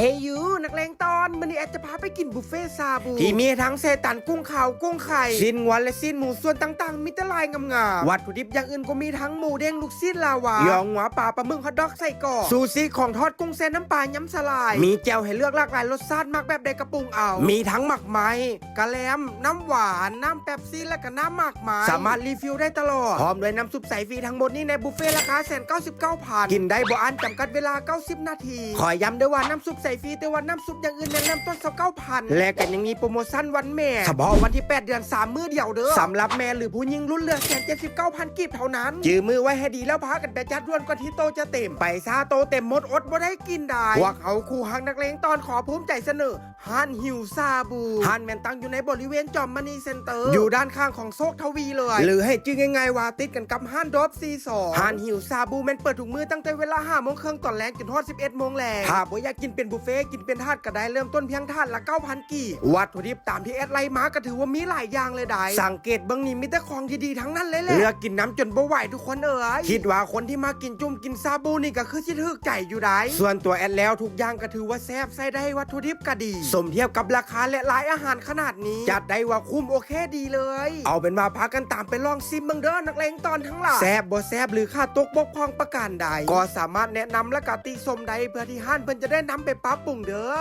เฮยยูนักเลงตอนมันนี่แอดจะพาไปกินบุฟเฟ่ซาบูที่มีทั้งเซตันกุ้งขาวกุ้งไข่ชิ้นงวนและชิ้นหมูส่วนต่างๆ มีแต่ลายงามๆวัตถุดิบอย่างอื่นก็มีทั้งหมูเด้งลูกชิ้นลาวายองหัวปลาปลาหมึกฮอทดอกไส้กรอกซูซี่ของทอดกุ้งเส้นน้ำปลาย้ำสลาย มีแจ่วให้เลือกหลากหลายรสชาติมากแบบใดกระปุงเอา มีทั้งหมักไม้กะแลมน้ำหวานน้ำแป๊บซี่และก็น้ำหมักไม้สามารถรีฟิลได้ตลอดพร้อมด้วยน้ำซุปใสฟรีทั้งหมดนี้ในบุฟเฟ่ราคาแสนเก้าสิบเก้าพันกินได้บ่อันจำกัดเวลา 90 นาทีขอย้ำด้วยว่าน้ำซุปใสฟรีแต่ว่าน้ำซุปอย่างอื่นเนี่ยเริ่มต้นสักเก้าพันและกันยังมีโปรโมชั่นวันแม่เฉพาะวันที่ 8 เดือน 3 มื้อเดียวเด้อสำหรับแม่หรือผู้หญิงรุ่นเลือแสนเจ็ดสิบเก้าพันกีบเท่านั้น จือมือไว้ให้ดีแล้วพากันไปจัดด่วนก่อนที่โตจะเต็ม ไปซาโตเต็มหมดอดบ่ได้กินได้พวกเขาคู่ฮักนักเลงตอนขอภูมิใจเสนอฮันฮิวซาบูฮันแมนตั้งอยู่ในบริเวณจอมมณีเซ็นเตอร์ อยู่ด้านข้างของโซกทวีเลย หรือให้จื้อง่ายๆว่าติดกันกับฮันดรอปซีสองฮันฮิวซาบูแมนเปิดถุงมือตั้งแต่เวลา5โมงครึ่งตอนแรกจนทอด11โมงแรงถ้าบ่อยากกินเป็นบุฟเฟ่กินเป็นทาดก็ได้เริ่มต้นเพียงทาดละ 9,000 กีบวัตถุดิบตามที่แอดไลน์มาก็ถือว่ามีหลายอย่างเลยได้สังเกตเบื้องนี้มีแต่ของที่ดีทั้งนั้นเลยแหละเลือกกินน้ำจนบ่ไหวทุกคนเอ๋ยคิดว่าคนที่มากินจุ่มกินซาบูนี่ก็คือชิทึกใจอยู่ได้ส่วนตัวแอดแล้วทุกอย่างก็ถือว่าแซ่บใส่ได้วัตถุดิบก็ดี สมเทียบกับราคาและหลายอาหารขนาดนี้จัดได้ว่าคุ้มโอเคดีเลย เอาเป็นว่าพากันตามไปลองซิมเบังเด้อนักเลงตอนทั้งหลายแซ่บบ่แซ่บหรือค่าตกบกพร่องประการใดก็สามารถแนะนำและกติชมได้เพื่อที่ห้านเพิ่นจะได้นำไปปรับปรุงเด้อ